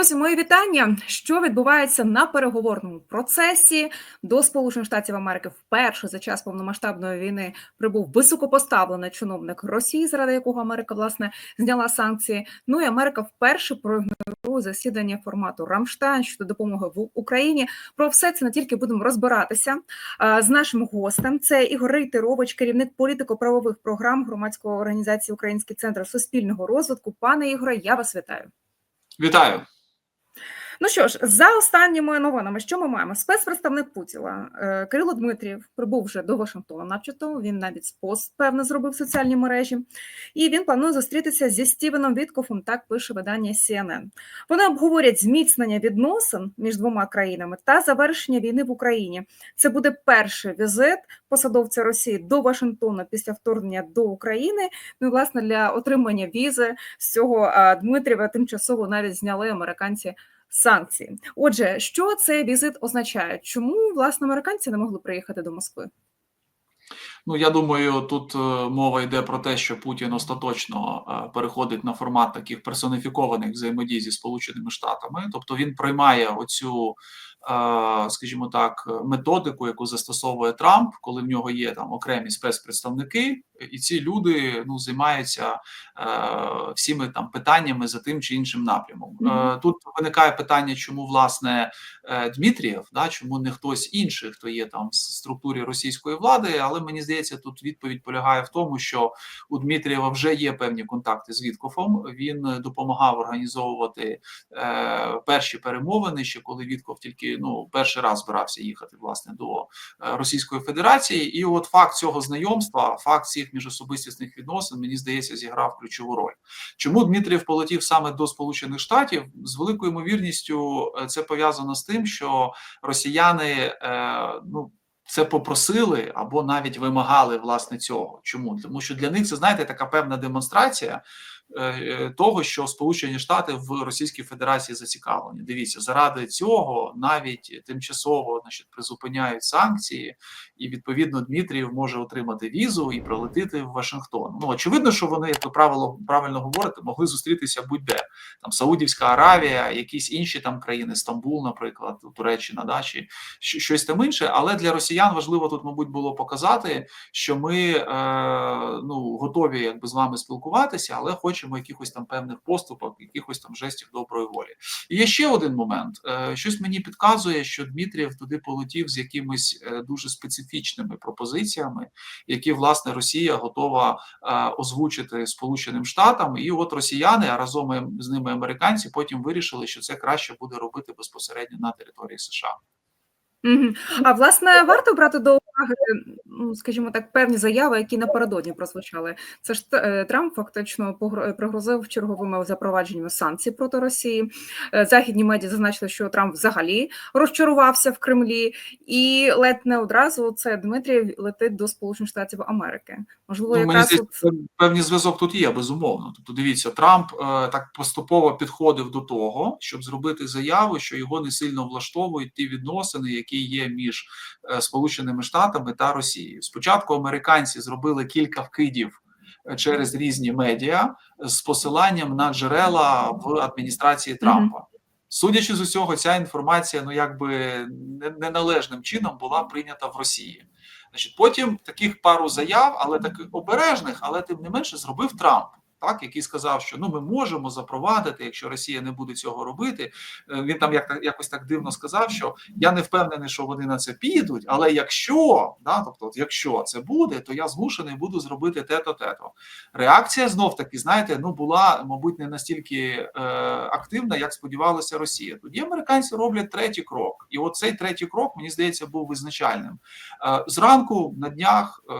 Друзі, мої вітання. Що відбувається на переговорному процесі до Сполучених Штатів Америки вперше за час повномасштабної війни прибув високопоставлений чиновник Росії, заради якого Америка власне зняла санкції. Ну і Америка вперше проігнорує засідання формату Рамштайн щодо допомоги в Україні. Про все це не тільки будемо розбиратися а, з нашим гостем. Це Ігор Рейтерович, керівник політико-правових програм громадської організації Український центр суспільного розвитку. Пане Ігоре, я вас вітаю. Вітаю. Ну що ж, за останніми новинами, що ми маємо? Спецпредставник Путіна е, Кирило Дмитрів прибув вже до Вашингтона, начебто він навіть пост певно зробив в соціальній мережі, і він планує зустрітися зі Стівеном Віткофом. Так пише видання CNN. Вони обговорять зміцнення відносин між двома країнами та завершення війни в Україні. Це буде перший візит посадовця Росії до Вашингтона після вторгнення до України. Ну власне для отримання візи з цього Дмитріва тимчасово навіть зняли американці санкції. Отже, що цей візит означає? Чому власне американці не могли приїхати до Москви? Ну я думаю, тут е, мова йде про те, що Путін остаточно е, переходить на формат таких персоніфікованих взаємодій зі Сполученими Штатами, тобто він приймає оцю. Скажімо так, методику, яку застосовує Трамп, коли в нього є там окремі спецпредставники, і ці люди ну займаються е, всіми там питаннями за тим чи іншим напрямом. Mm -hmm. е, Тут виникає питання, чому власне е, Дмитрієв, да чому не хтось інший, хто є там в структурі російської влади, але мені здається, тут відповідь полягає в тому, що у Дмитрієва вже є певні контакти з Віткофом. Він допомагав організовувати е, перші перемовини, ще коли Вітков тільки ну перший раз збирався їхати власне до е, Російської Федерації, і от факт цього знайомства, факт цих міжособистісних відносин, мені здається, зіграв ключову роль. Чому Дмитрієв полетів саме до Сполучених Штатів? З великою ймовірністю е, це пов'язано з тим, що росіяни е, ну. Це попросили або навіть вимагали власне цього. Чому тому, що для них це знаєте така певна демонстрація того, що Сполучені Штати в Російській Федерації зацікавлені. Дивіться, заради цього навіть тимчасово значить, призупиняють санкції, і відповідно Дмитрієв може отримати візу і прилетити в Вашингтон. Ну очевидно, що вони, як ви правило правильно говорите, могли зустрітися будь-де там Саудівська Аравія, якісь інші там країни, Стамбул, наприклад, Туреччина, да, чи щось там інше. Але для росіян важливо тут, мабуть, було показати, що ми е, ну готові якби з вами спілкуватися, але хочемо хочемо якихось там певних поступок, якихось там жестів доброї волі. І є ще один момент: е, щось мені підказує, що Дмитрієв туди полетів з якимись е, дуже специфічними пропозиціями, які власне Росія готова е, озвучити Сполученим Штатам, і от росіяни, а разом з ними американці, потім вирішили, що це краще буде робити безпосередньо на території США. А власне варто брати до скажімо так, певні заяви, які напередодні прозвучали. Це ж е, Трамп фактично пригрозив черговими запровадженнями санкцій проти Росії. Е, західні медіа зазначили, що Трамп взагалі розчарувався в Кремлі, і ледь не одразу це Дмитрій летить до Сполучених Штатів Америки. Можливо, ну, якраз мені от... певний зв'язок тут є безумовно. Тобто, дивіться, Трамп е, так поступово підходив до того, щоб зробити заяву, що його не сильно влаштовують ті відносини, які є між е, Сполученими Штатами та Росією. Спочатку американці зробили кілька вкидів е, через різні медіа з посиланням на джерела в адміністрації Трампа. Mm -hmm. Судячи з усього, ця інформація ну якби неналежним чином була прийнята в Росії. Значить, потім таких пару заяв, але таких обережних, але тим не менше зробив Трамп так який сказав, що ну ми можемо запровадити, якщо Росія не буде цього робити. Е, він там як якось так дивно сказав, що я не впевнений, що вони на це підуть, але якщо да, тобто, якщо це буде, то я змушений буду зробити те-то, те-то. Реакція знов таки, знаєте, ну була, мабуть, не настільки е, активна, як сподівалася Росія. Тоді американці роблять третій крок, і оцей третій крок мені здається був визначальним. Е, зранку на днях е,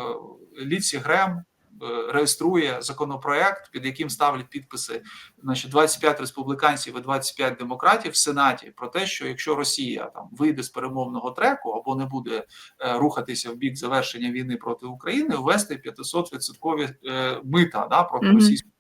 Ліці Грем. Е, реєструє законопроект, під яким ставлять підписи значить, 25 республіканців і 25 демократів в Сенаті про те, що якщо Росія там вийде з перемовного треку або не буде е, рухатися в бік завершення війни проти України, ввести 500 відсоткові е, мита да, проти mm -hmm. російської.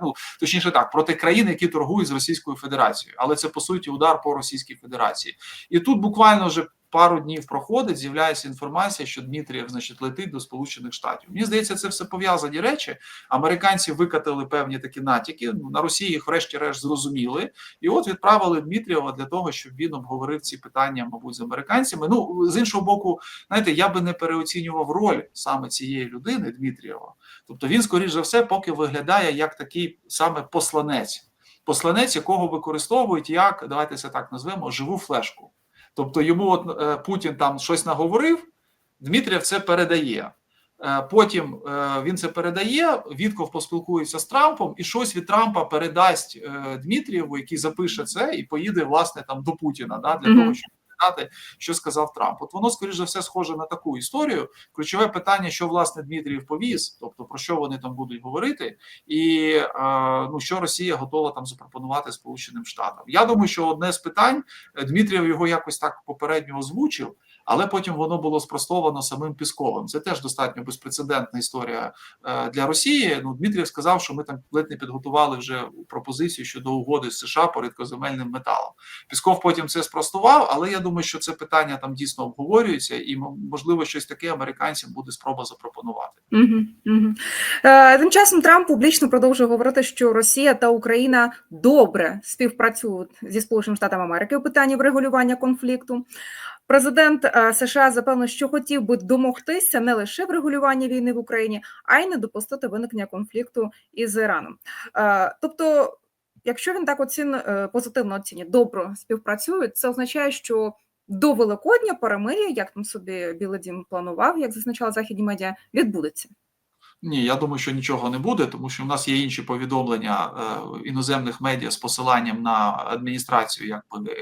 Ну, точніше так, проти країн, які торгують з Російською Федерацією, але це по суті удар по Російській Федерації, і тут буквально вже пару днів проходить, з'являється інформація, що Дмитрієв, значить, летить до Сполучених Штатів. Мені здається, це все пов'язані речі. Американці викатили певні такі натяки. Ну, на Росії їх, врешті-решт, зрозуміли, і от відправили Дмитрієва для того, щоб він обговорив ці питання, мабуть, з американцями. Ну з іншого боку, знаєте, я би не переоцінював роль саме цієї людини, Дмитрієва. Тобто, він, скоріш за все, поки виглядає як такий саме посланець, посланець, якого використовують як давайте це так назвемо живу флешку. Тобто йому от е, Путін там щось наговорив, Дмитрієв це передає. Е, Потім е, він це передає. Вітков поспілкується з Трампом, і щось від Трампа передасть Дмитрієву, який запише це і поїде власне там до Путіна, да, для Мгм. того, щоб передати, що сказав Трамп. От воно скоріш за все схоже на таку історію. Ключове питання, що власне Дмитрієв повіз, тобто про що вони там будуть говорити, і е, ну що Росія готова там запропонувати Сполученим Штатам. Я думаю, що одне з питань Дмитрів Дмитрієв його якось так попередньо озвучив. Але потім воно було спростовано самим Пісковим. Це теж достатньо безпрецедентна історія е, для Росії. Ну Дмитрієв сказав, що ми там ледь не підготували вже пропозицію щодо угоди з США по рідкоземельним металам. Пісков потім це спростував, але я думаю, що це питання там дійсно обговорюється, і можливо щось таке американцям буде спроба запропонувати. Е, тим часом Трамп публічно продовжує говорити, що Росія та Україна добре співпрацюють зі Сполученими Штатами Америки у питанні врегулювання конфлікту. Президент е, США запевнив, що хотів би домогтися не лише врегулювання війни в Україні, а й не допустити виникнення конфлікту із Іраном. Е, тобто, якщо він так оцін е, позитивно оцінює, добре співпрацюють, це означає, що до Великодня перемир'я, як там собі Білий Дім планував, як зазначали західні медіа, відбудеться. Ні, я думаю, що нічого не буде, тому що в нас є інші повідомлення іноземних медіа з посиланням на адміністрацію, якби.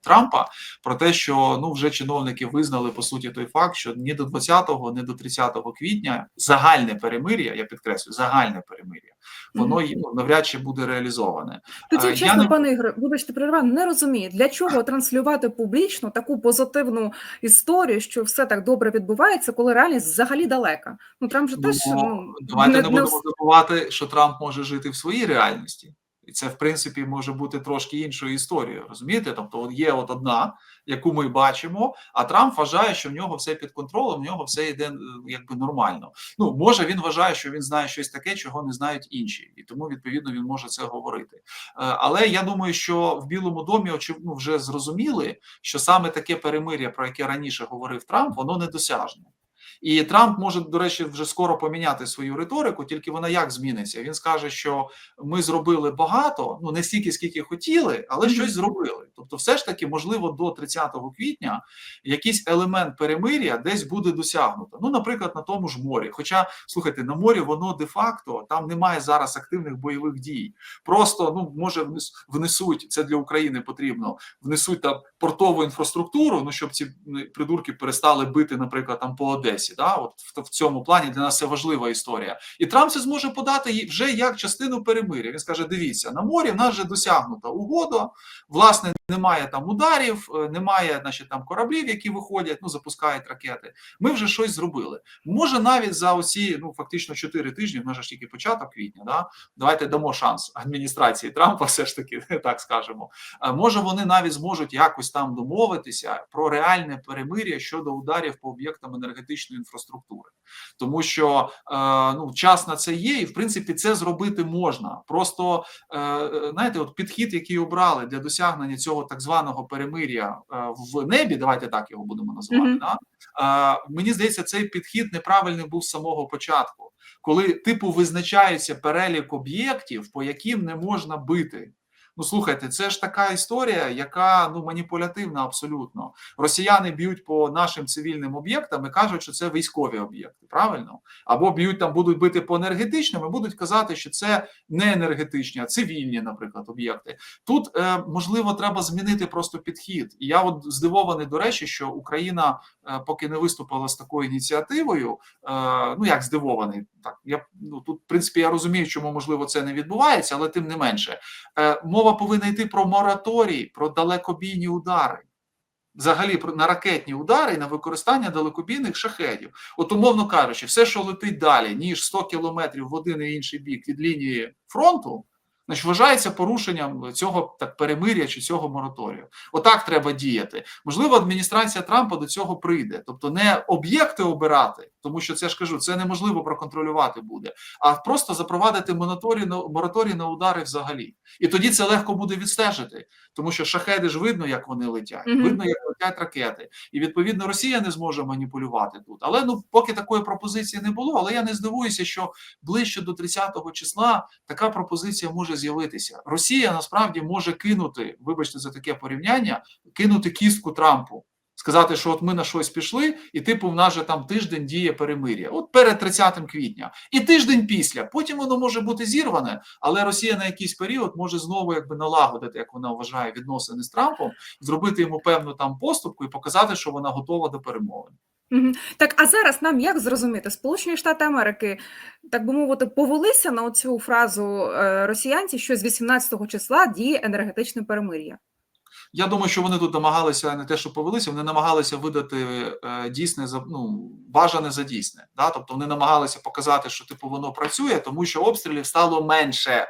Е, Трампа про те, що ну вже чиновники визнали по суті той факт, що ні до 20-го, ні до 30 квітня загальне перемир'я, я підкреслюю, загальне перемир'я, воно ну, навряд чи буде реалізоване. Тоді, я чесно, не- пане Ігоре, вибачте, перерваю, не розумію, для чого транслювати публічно таку позитивну історію, що все так добре відбувається, коли реальність взагалі далека. Ну Трамп же теж Ну, ну, давайте не, не будемо забувати, що Трамп може жити в своїй реальності, і це в принципі може бути трошки іншою історією. Розумієте? Тобто, от є от одна, яку ми бачимо, а Трамп вважає, що в нього все під контролем, в нього все йде е, якби нормально. Ну може він вважає, що він знає щось таке, чого не знають інші, і тому відповідно він може це говорити. Е, Але я думаю, що в Білому домі очевидно вже зрозуміли, що саме таке перемир'я, про яке раніше говорив Трамп, воно недосяжне. І Трамп може, до речі, вже скоро поміняти свою риторику, тільки вона як зміниться. Він скаже, що ми зробили багато, ну не стільки, скільки хотіли, але щось зробили. Тобто, все ж таки, можливо, до 30 квітня якийсь елемент перемир'я десь буде досягнуто. Ну, наприклад, на тому ж морі. Хоча, слухайте, на морі воно де-факто там немає зараз активних бойових дій. Просто ну може внесуть це для України потрібно. Внесуть там портову інфраструктуру, ну щоб ці придурки перестали бити, наприклад, там по Одесі. Да, от в, в цьому плані для нас це важлива історія. І Трамп це зможе подати вже як частину перемир'я. Він скаже: дивіться, на морі в нас вже досягнута угода. Власне, немає там ударів, е, немає, значить, там кораблів, які виходять, ну запускають ракети. Ми вже щось зробили. Може, навіть за оці ну фактично 4 тижні, нас ж тільки початок квітня. Да? Давайте дамо шанс адміністрації Трампа, все ж таки, так скажемо. Е, Може, вони навіть зможуть якось там домовитися про реальне перемир'я щодо ударів по об'єктам енергетичної інфраструктури, тому що е, ну час на це є, і в принципі це зробити можна. Просто знаєте, от підхід, який обрали для досягнення цього так званого перемир'я е, в небі, давайте так його будемо називати. Да? Е, мені здається, цей підхід неправильний був з самого початку, коли типу визначається перелік об'єктів, по яким не можна бити. Ну слухайте, це ж така історія, яка ну маніпулятивна абсолютно. Росіяни б'ють по нашим цивільним об'єктам і кажуть, що це військові об'єкти, правильно? Або б'ють там, будуть бити по енергетичним, і будуть казати, що це не енергетичні, а цивільні, наприклад, об'єкти. Тут е, можливо треба змінити просто підхід. І я от здивований до речі, що Україна е, поки не виступила з такою ініціативою. Е, ну як здивований, так я ну тут, в принципі, я розумію, чому можливо це не відбувається, але тим не менше, е, мова повинна йти про мораторій, про далекобійні удари. Взагалі про на ракетні удари і на використання далекобійних шахедів. От, умовно кажучи, все, що летить далі, ніж 100 кілометрів в один і інший бік від лінії фронту, значить вважається порушенням цього так перемир'я чи цього мораторію. Отак треба діяти. Можливо, адміністрація Трампа до цього прийде, тобто не об'єкти обирати, тому що це ж кажу, це неможливо проконтролювати буде, а просто запровадити мораторій на мораторій на удари взагалі. І тоді це легко буде відстежити, тому що шахеди ж видно, як вони летять, Мгм. видно, як летять ракети, і відповідно Росія не зможе маніпулювати тут. Але ну поки такої пропозиції не було. Але я не здивуюся, що ближче до 30-го числа така пропозиція може з'явитися. Росія насправді може кинути, вибачте за таке порівняння, кинути кістку Трампу. Сказати, що от ми на щось пішли, і типу в нас же там тиждень діє перемир'я, от перед 30 квітня, і тиждень після. Потім воно може бути зірване, але Росія на якийсь період може знову якби налагодити, як вона вважає, відносини з Трампом, зробити йому певну там поступку і показати, що вона готова до перемовин. Так, а зараз нам як зрозуміти? Сполучені Штати Америки, так би мовити, повелися на цю фразу е, росіянців, що з 18 числа діє енергетичне перемир'я. Я думаю, що вони тут намагалися не те, що повелися, вони намагалися видати е, дійсне за ну бажане за дійсне. Да? Тобто вони намагалися показати, що типу воно працює, тому що обстрілів стало менше.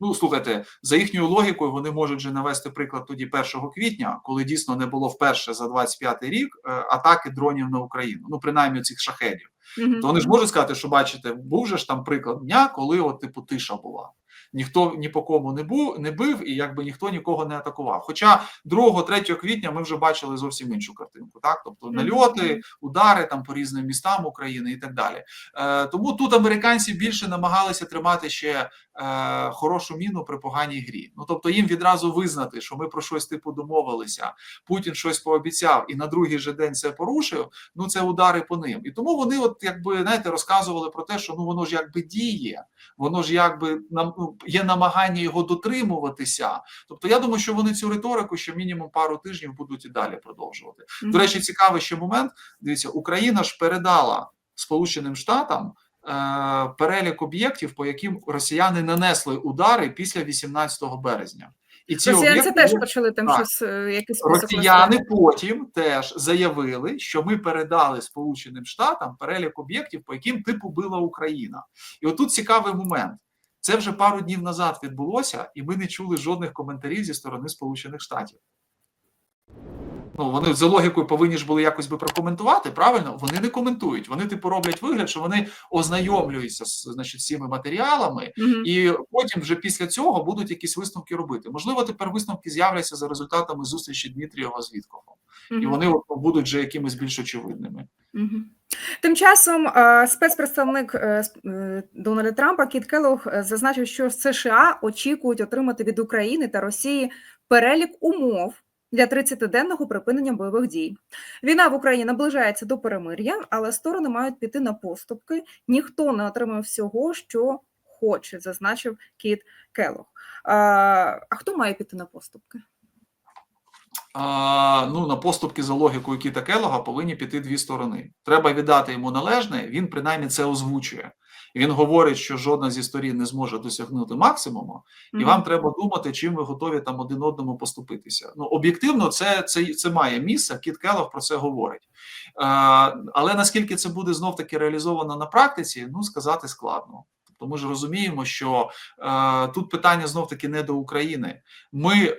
Ну, слухайте, за їхньою логікою, вони можуть вже навести приклад тоді 1 квітня, коли дійсно не було вперше за 25-й рік е, атаки дронів на Україну. Ну, принаймні цих шахедів. Мгм. То вони ж можуть сказати, що бачите, був же ж там приклад дня, коли от типу тиша була. Ніхто ні по кому не був, не бив, і якби ніхто нікого не атакував. Хоча 2-3 квітня ми вже бачили зовсім іншу картинку, так тобто нальоти, удари там по різним містам України і так далі. Е, тому тут американці більше намагалися тримати ще е, хорошу міну при поганій грі. Ну тобто їм відразу визнати, що ми про щось типу домовилися, Путін щось пообіцяв і на другий же день це порушив. Ну це удари по ним. І тому вони, от якби знаєте, розказували про те, що ну воно ж якби діє, воно ж якби нам ну, є намагання його дотримуватися. Тобто, я думаю, що вони цю риторику ще мінімум пару тижнів будуть і далі продовжувати. До речі, цікавий ще момент. Дивіться, Україна ж передала Сполученим Штатам е, перелік об'єктів, по яким росіяни нанесли удари після 18 березня. І ці Росіянці об'єкти теж почали там Так. щось, е, список Росіяни потім теж заявили, що ми передали Сполученим Штатам перелік об'єктів, по яким типу била Україна. І отут цікавий момент. Це вже пару днів назад відбулося, і ми не чули жодних коментарів зі сторони Сполучених Штатів. Ну, вони за логікою повинні ж були якось би прокоментувати. Правильно, вони не коментують. Вони типу роблять вигляд, що вони ознайомлюються з значить, всіми матеріалами, Мгм. і потім вже після цього будуть якісь висновки робити. Можливо, тепер висновки з'являться за результатами зустрічі Дмитрієва з Віткофом, і вони будуть вже якимись більш очевидними. Мгм. Тим часом е, спецпредставник е, е, Дональда Трампа Кіт Келлог зазначив, що США очікують отримати від України та Росії перелік умов для 30-денного припинення бойових дій. Війна в Україні наближається до перемир'я, але сторони мають піти на поступки. Ніхто не отримав всього, що хоче, зазначив Кіт Келох. А, хто має піти на поступки? Ну, на поступки за логікою Кіта Келлога повинні піти дві сторони. Треба віддати йому належне, він принаймні це озвучує. Він говорить, що жодна зі сторін не зможе досягнути максимуму, і Мгм. вам треба думати, чим ви готові там один одному поступитися. Ну об'єктивно, це, це, це має місце. Кіт Келлог про це говорить. Е, але наскільки це буде знов таки реалізовано на практиці, ну сказати складно. Тобто ми ж розуміємо, що е, тут питання знов таки не до України. Ми е,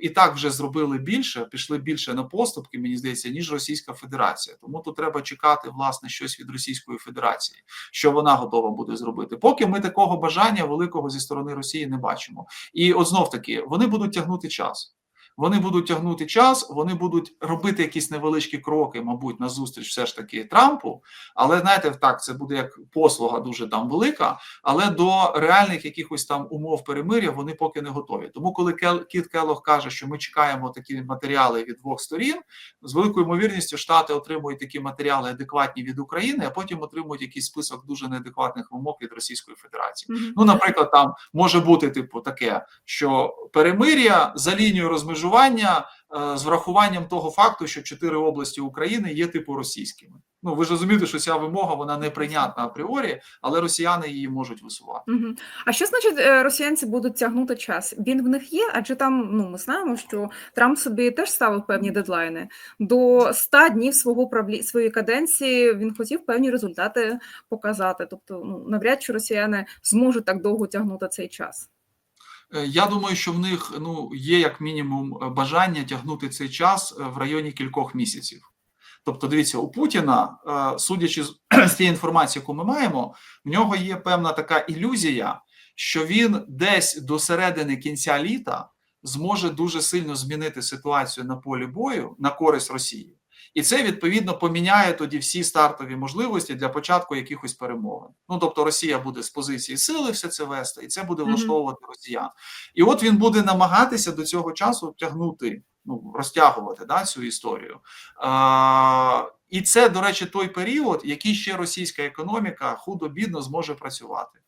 і так вже зробили більше, пішли більше на поступки, мені здається, ніж Російська Федерація. Тому тут треба чекати власне щось від Російської Федерації, що вона готова буде зробити. Поки ми такого бажання великого зі сторони Росії не бачимо. І от знов таки вони будуть тягнути час. Вони будуть тягнути час, вони будуть робити якісь невеличкі кроки, мабуть, на зустріч все ж таки Трампу. Але знаєте, так це буде як послуга дуже там велика. Але до реальних якихось там умов перемир'я вони поки не готові. Тому, коли Кіт Келлог каже, що ми чекаємо такі матеріали від двох сторін, з великою ймовірністю Штати отримують такі матеріали адекватні від України, а потім отримують якийсь список дуже неадекватних вимог від Російської Федерації. Ну, наприклад, там може бути типу таке, що перемир'я за лінією розмежування е, з врахуванням того факту, що чотири області України є типу російськими. Ну ви ж розумієте, що ця вимога вона неприйнятна апріорі, але росіяни її можуть висувати. Мгм. А що значить е, росіянці будуть тягнути час? Він в них є, адже там ну ми знаємо, що Трамп собі теж ставив певні дедлайни. До 100 днів свого правлі... своєї каденції він хотів певні результати показати. Тобто, ну навряд чи росіяни зможуть так довго тягнути цей час. Е, Я думаю, що в них ну є як мінімум е, бажання тягнути цей час е, в районі кількох місяців. Тобто, дивіться, у Путіна, судячи з тієї інформації, яку ми маємо, в нього є певна така ілюзія, що він десь до середини кінця літа зможе дуже сильно змінити ситуацію на полі бою на користь Росії. І це відповідно поміняє тоді всі стартові можливості для початку якихось перемовин. Ну тобто, Росія буде з позиції сили все це вести, і це буде влаштовувати росіян. І от він буде намагатися до цього часу тягнути, ну розтягувати да, цю історію. А, і це, до речі, той період, який ще російська економіка худо-бідно зможе працювати.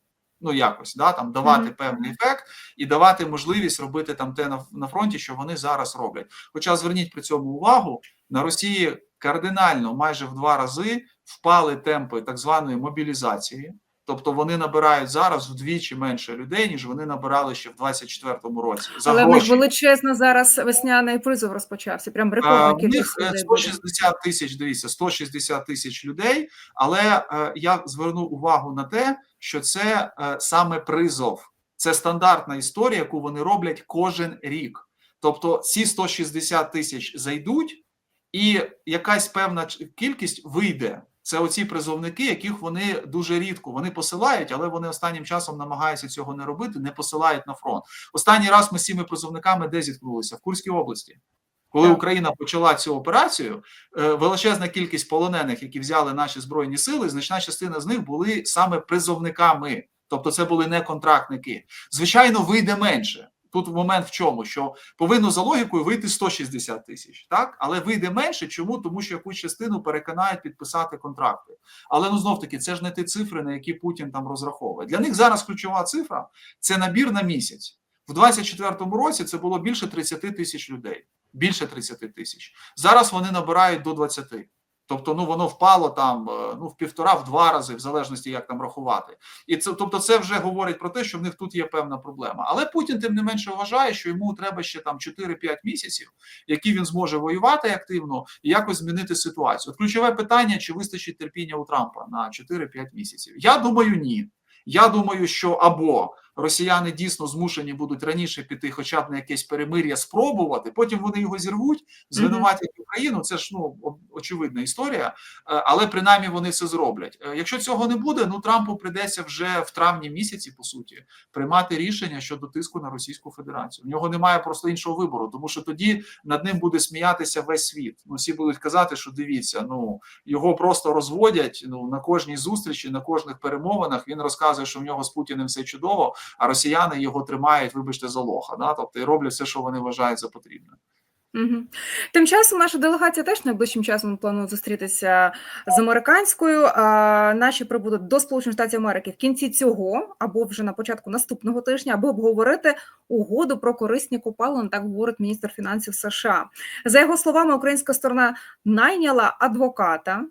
Ну, якось да, там давати Мгм. певний ефект і давати можливість робити там те на, на фронті, що вони зараз роблять. Хоча зверніть при цьому увагу, на Росії кардинально майже в два рази впали темпи так званої мобілізації. Тобто вони набирають зараз вдвічі менше людей, ніж вони набирали ще в 24-му році. За Але них гроші. величезно зараз весняний призов розпочався. Прям Е, рекордна них кількість е, буде. 160 тисяч, дивіться, 160 тисяч людей. Але е, я зверну увагу на те, що це е, саме призов. Це стандартна історія, яку вони роблять кожен рік. Тобто ці 160 тисяч зайдуть, і якась певна кількість вийде. Це оці призовники, яких вони дуже рідко вони посилають, але вони останнім часом намагаються цього не робити, не посилають на фронт. Останній раз ми з цими призовниками де зіткнулися в Курській області. Коли Так. Україна почала цю операцію, е, величезна кількість полонених, які взяли наші збройні сили, значна частина з них були саме призовниками, тобто це були не контрактники. Звичайно, вийде менше. Тут момент в чому, що повинно за логікою вийти 160 тисяч, так але вийде менше. Чому? Тому що якусь частину переконають підписати контракти. Але ну знов таки це ж не ті цифри, на які Путін там розраховує. Для них зараз ключова цифра це набір на місяць. В 24-му році це було більше 30 тисяч людей. Більше 30 тисяч. Зараз вони набирають до 20. Тобто, ну воно впало там е, ну в півтора, в два рази, в залежності як там рахувати. І це, тобто, це вже говорить про те, що в них тут є певна проблема. Але Путін тим не менше вважає, що йому треба ще там 4-5 місяців, які він зможе воювати активно і якось змінити ситуацію. От ключове питання: чи вистачить терпіння у Трампа на 4-5 місяців? Я думаю, ні. Я думаю, що або росіяни дійсно змушені будуть раніше піти, хоча б на якесь перемир'я спробувати. Потім вони його зірвуть, звинуватять Україну. Це ж ну очевидна історія. Е, Але принаймні вони це зроблять. Е, Якщо цього не буде, ну Трампу прийдеться вже в травні місяці, по суті, приймати рішення щодо тиску на Російську Федерацію. У нього немає просто іншого вибору, тому що тоді над ним буде сміятися весь світ. Ну всі будуть казати, що дивіться, ну його просто розводять. Ну на кожній зустрічі, на кожних перемовинах він розказує, що в нього з Путіним все чудово, а росіяни його тримають, вибачте, за лоха. Да? Тобто і роблять все, що вони вважають за потрібне. Мгм. Тим часом наша делегація теж найближчим часом планує зустрітися з американською. А наші прибудуть до Сполучених Штатів Америки в кінці цього або вже на початку наступного тижня, аби обговорити угоду про корисні копалини, так говорить міністр фінансів США. За його словами, українська сторона найняла адвоката.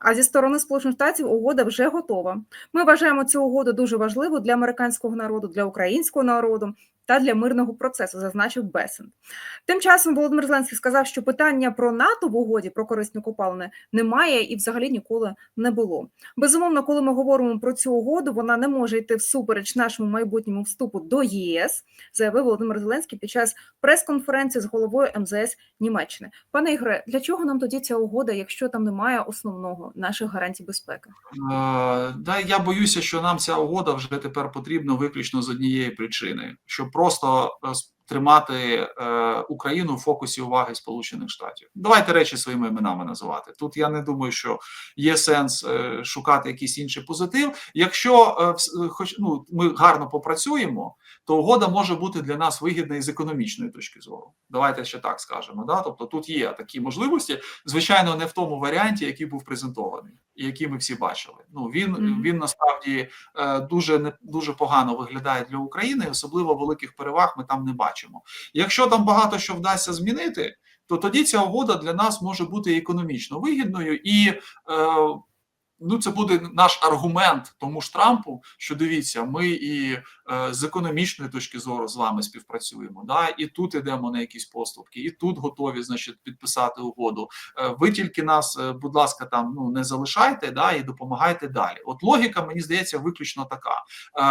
А зі сторони Сполучених Штатів угода вже готова. Ми вважаємо цю угоду дуже важливою для американського народу, для українського народу та для мирного процесу, зазначив Бесен. Тим часом Володимир Зеленський сказав, що питання про НАТО в угоді про корисні копалини немає і взагалі ніколи не було. Безумовно, коли ми говоримо про цю угоду, вона не може йти всупереч нашому майбутньому вступу до ЄС, заявив Володимир Зеленський під час прес-конференції з головою МЗС Німеччини. Пане Ігоре, для чого нам тоді ця угода, якщо там немає основного наших гарантій безпеки? Е, Да, я боюся, що нам ця угода вже тепер потрібна виключно з однієї причини, щоб просто е, тримати е, Україну в фокусі уваги Сполучених Штатів. Давайте речі своїми іменами називати. Тут я не думаю, що є сенс е, шукати якийсь інший позитив. Якщо хоч ну ми гарно попрацюємо, то угода може бути для нас вигідна і з економічної точки зору. Давайте ще так скажемо. Да? Тобто тут є такі можливості, звичайно, не в тому варіанті, який був презентований, і який ми всі бачили. Ну він Мгм. він насправді е, дуже не дуже погано виглядає для України, особливо великих переваг ми там не бачимо. Якщо там багато що вдасться змінити, то тоді ця угода для нас може бути економічно вигідною і. Е, ну це буде наш аргумент тому ж Трампу, що дивіться, ми і з економічної точки зору з вами співпрацюємо. Да, і тут ідемо на якісь поступки, і тут готові, значить, підписати угоду. Е, ви тільки нас, е, будь ласка, там ну не залишайте, да, і допомагайте далі. От логіка, мені здається, виключно така. Е,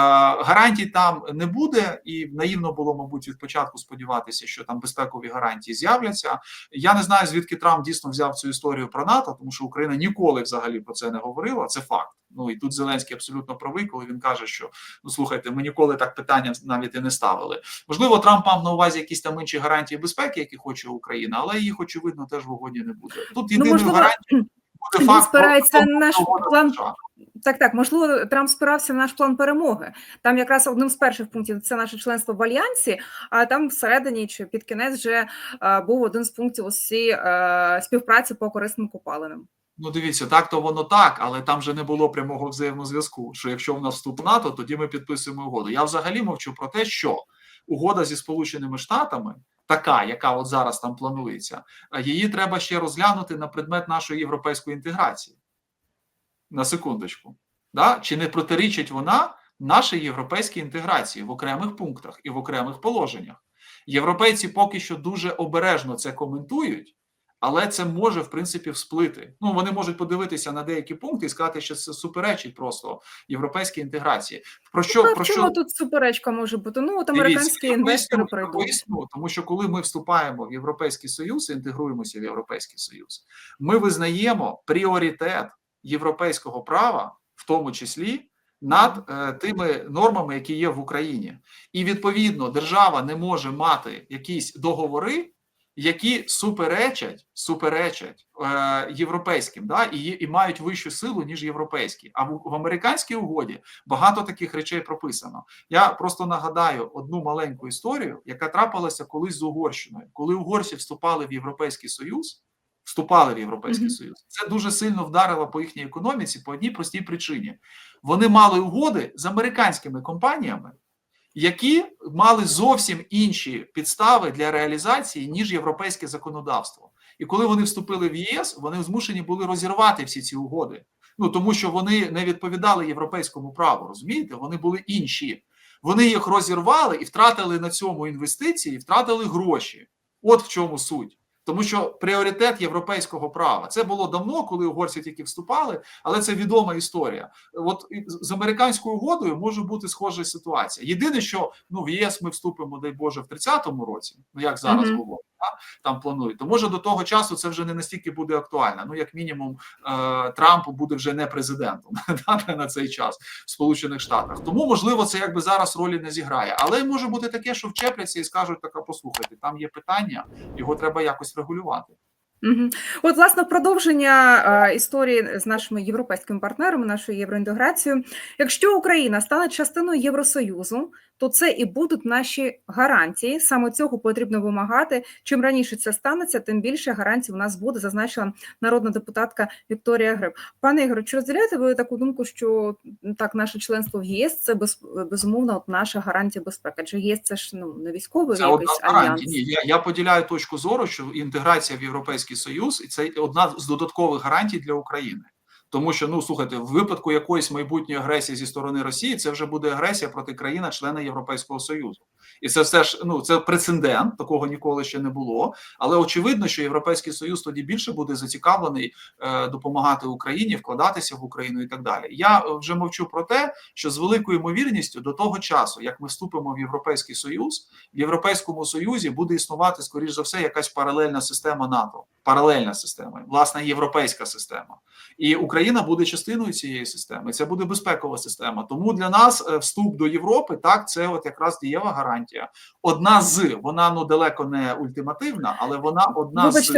гарантій там не буде, і наївно було, мабуть, від початку сподіватися, що там безпекові гарантії з'являться. Я не знаю, звідки Трамп дійсно взяв цю історію про НАТО, тому що Україна ніколи взагалі про це не говорила. Це факт. Ну і тут Зеленський абсолютно правий, коли він каже, що ну слухайте, ми ніколи так питання навіть і не ставили. Можливо, Трамп мав на увазі якісь там інші гарантії безпеки, які хоче Україна, але їх очевидно теж в угоді не буде. Тут Ну, єдиною можливо, гарантією буде він факт спирається на наш план США. Так, так, можливо, Трамп спирався на наш план перемоги. Там якраз одним з перших пунктів це наше членство в альянсі, а там всередині чи під кінець вже був один з пунктів цієї е, співпраці по корисним копалинам. Ну, дивіться, так то воно так, але там же не було прямого взаємозв'язку. Що якщо в нас вступ НАТО, тоді ми підписуємо угоду. Я взагалі мовчу про те, що угода зі Сполученими Штатами, така, яка от зараз там планується, її треба ще розглянути на предмет нашої європейської інтеграції. На секундочку. Да? Чи не протирічить вона нашій європейській інтеграції в окремих пунктах і в окремих положеннях? Європейці поки що дуже обережно це коментують. Але це може в принципі всплити. Ну вони можуть подивитися на деякі пункти і сказати, що це суперечить просто європейській інтеграції. Про що Ну, про чому що тут суперечка може бути? Ну, от американські інвестори поясню, тому що коли ми вступаємо в Європейський Союз, і інтегруємося в Європейський Союз, ми визнаємо пріоритет європейського права, в тому числі. Над е, тими нормами, які є в Україні, і відповідно держава не може мати якісь договори, які суперечать суперечать е, європейським, да, і, і мають вищу силу ніж європейські. А в, в американській угоді багато таких речей прописано. Я просто нагадаю одну маленьку історію, яка трапилася колись з Угорщиною, коли угорці вступали в Європейський Союз. Вступали в Європейський Мгм. Союз. Це дуже сильно вдарило по їхній економіці по одній простій причині. Вони мали угоди з американськими компаніями, які мали зовсім інші підстави для реалізації, ніж європейське законодавство. І коли вони вступили в ЄС, вони змушені були розірвати всі ці угоди. Ну тому що вони не відповідали європейському праву. Розумієте, вони були інші. Вони їх розірвали і втратили на цьому інвестиції, і втратили гроші. От в чому суть. Тому що пріоритет європейського права це було давно, коли угорці тільки вступали, але це відома історія. От з американською угодою може бути схожа ситуація. Єдине, що ну в ЄС ми вступимо, дай Боже, в 30-му році, ну як зараз Мгм. було, да? Там планують. То може до того часу це вже не настільки буде актуально. Ну як мінімум, е, Трамп буде вже не президентом на цей час в Сполучених Штатах. Тому можливо це якби зараз ролі не зіграє. Але може бути таке, що вчепляться і скажуть: така послухайте, там є питання, його треба якось регулювати. От, власне, продовження історії з нашими європейськими партнерами, нашою євроінтеграцією. Якщо Україна стане частиною Євросоюзу, то це і будуть наші гарантії. Саме цього потрібно вимагати. Чим раніше це станеться, тим більше гарантій у нас буде, зазначила народна депутатка Вікторія Гриб. Пане Ігоре, чи розділяєте ви таку думку, що так, наше членство в ЄС це без, безумовно от наша гарантія безпеки? Адже ЄС це ж ну не військовий Це якийсь альянс. Ні, я, я поділяю точку зору, що інтеграція в Європейський Союз і це одна з додаткових гарантій для України. Тому що ну слухайте, в випадку якоїсь майбутньої агресії зі сторони Росії, це вже буде агресія проти країн-члена Європейського Союзу, і це все ж ну це прецедент, такого ніколи ще не було. Але очевидно, що Європейський Союз тоді більше буде зацікавлений е, допомагати Україні, вкладатися в Україну і так далі. Я е, вже мовчу про те, що з великою ймовірністю до того часу, як ми вступимо в Європейський Союз, в Європейському Союзі буде існувати скоріш за все якась паралельна система НАТО, паралельна система, власне, європейська система. І Україна буде частиною цієї системи. Це буде безпекова система. Тому для нас е, вступ до Європи так це от якраз дієва гарантія. Одна з вона ну далеко не ультимативна, але вона одна з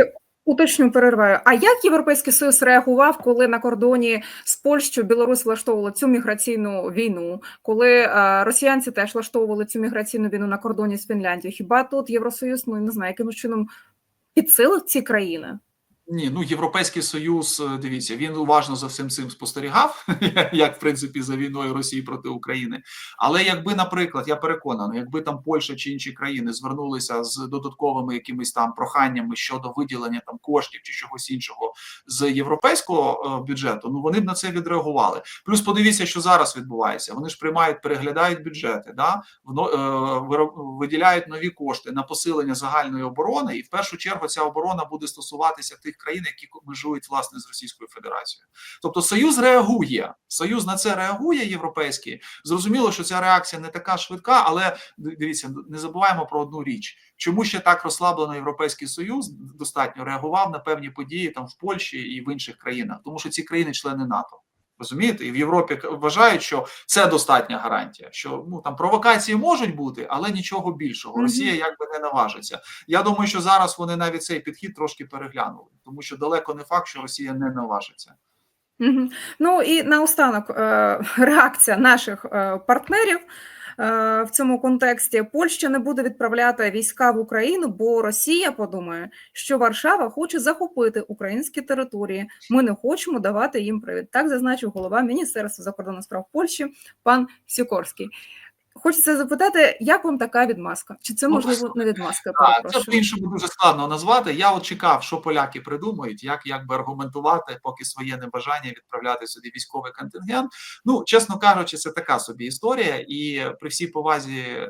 уточню перерваю. А як Європейський Союз реагував, коли на кордоні з Польщею Білорусь влаштовувала цю міграційну війну, коли е, росіянці теж влаштовували цю міграційну війну на кордоні з Фінляндією? Хіба тут Євросоюз, ну не знаю, якимось чином підсилив ці країни? Ні, ну Європейський Союз, е, дивіться, він уважно за всім цим спостерігав, як в принципі за війною Росії проти України. Але якби, наприклад, я переконаний, якби там Польща чи інші країни звернулися з додатковими якимись там проханнями щодо виділення там коштів чи чогось іншого з європейського е, бюджету, ну вони б на це відреагували. Плюс подивіться, що зараз відбувається. Вони ж приймають, переглядають бюджети, да е, виділяють нові кошти на посилення загальної оборони, і в першу чергу ця оборона буде стосуватися тих країн, які межують власне з Російською Федерацією. Тобто Союз реагує. Союз на це реагує європейський. Зрозуміло, що ця реакція не така швидка, але дивіться, не забуваємо про одну річ. Чому ще так розслаблено Європейський Союз достатньо реагував на певні події там в Польщі і в інших країнах, тому що ці країни члени НАТО. Розумієте, і в Європі вважають, що це достатня гарантія, що ну там провокації можуть бути, але нічого більшого. Росія якби не наважиться. Я думаю, що зараз вони навіть цей підхід трошки переглянули, тому що далеко не факт, що Росія не наважиться. Ну і наостанок е, реакція наших е, партнерів в цьому контексті. Польща не буде відправляти війська в Україну, бо Росія подумає, що Варшава хоче захопити українські території. Ми не хочемо давати їм привід. Так зазначив голова Міністерства закордонних справ Польщі пан Сікорський. Хочеться запитати, як вам така відмазка? Чи це Ну, можливо не відмазка? А, це Перепрошую. по-іншому дуже складно назвати. Я от чекав, що поляки придумають, як, як би аргументувати поки своє небажання відправляти сюди військовий контингент. Ну, чесно кажучи, це така собі історія, і при всій повазі е,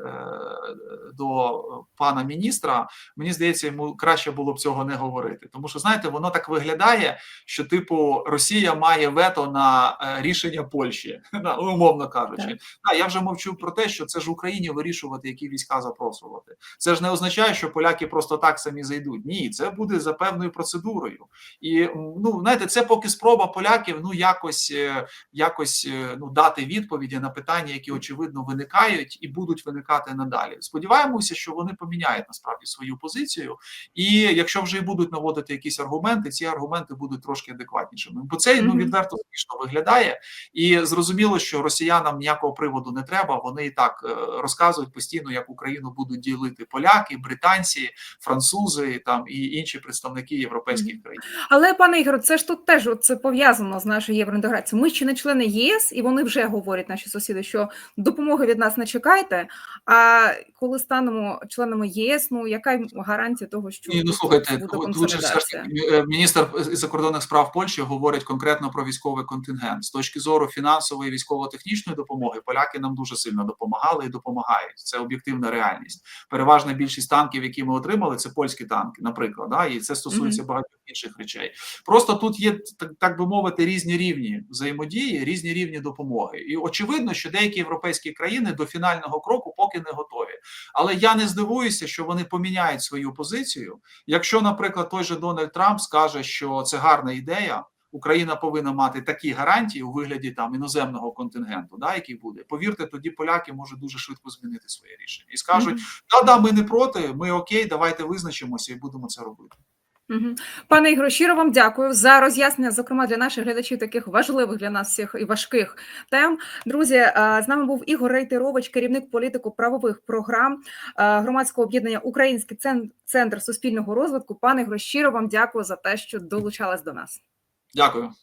до пана міністра, мені здається, йому краще було б цього не говорити. Тому що, знаєте, воно так виглядає, що типу Росія має вето на е, рішення Польщі, умовно кажучи. Так. Я вже мовчу про те, що це ж Україні вирішувати, які війська запросувати. Це ж не означає, що поляки просто так самі зайдуть. Ні, це буде за певною процедурою. І ну знаєте, це поки спроба поляків ну якось, е, якось е, ну дати відповіді на питання, які очевидно виникають і будуть виникати надалі. Сподіваємося, що вони поміняють насправді свою позицію. І якщо вже і будуть наводити якісь аргументи, ці аргументи будуть трошки адекватнішими. Бо це ну відверто смішно виглядає. І зрозуміло, що росіянам ніякого приводу не треба. Вони і так е, розказують постійно, як Україну будуть ділити поляки, британці, французи там і інші представники європейських країн. Але пане Ігоре, це ж тут теж це пов'язано з нашою євроінтеграцією. Ми ще не члени ЄС, і вони вже говорять наші сусіди, що допомоги від нас не чекайте. А коли станемо членами ЄС, ну яка гарантія того, що Ні, ну слухайте, буде тут же все ж таки е, міністр закордонних справ Польщі говорить конкретно про військовий контингент з точки зору фінансової військово-технічної допомоги. Поляки нам дуже сильно допомагали і допомагають. Це об'єктивна реальність. Переважна більшість танків, які ми отримали, це польські танки, наприклад, да, і це стосується Мгм. багатьох інших речей. Просто тут є так, так би мовити різні рівні взаємодії, різні рівні допомоги. І очевидно, що деякі європейські країни до фінального кроку поки не готові. Але я не здивуюся, що вони поміняють свою позицію. Якщо, наприклад, той же Дональд Трамп скаже, що це гарна ідея. Україна повинна мати такі гарантії у вигляді там іноземного контингенту, да, який буде. Повірте, тоді поляки можуть дуже швидко змінити своє рішення і скажуть: Мгм. да, да, ми не проти, ми окей, давайте визначимося і будемо це робити. Пане Ігоре, щиро вам дякую за роз'яснення, зокрема для наших глядачів, таких важливих для нас всіх і важких тем. Друзі, е, з нами був Ігор Рейтерович, керівник політику правових програм е, громадського об'єднання Український цен- центр суспільного розвитку. Пане Ігоре, щиро вам дякую за те, що долучались до нас. Дякую.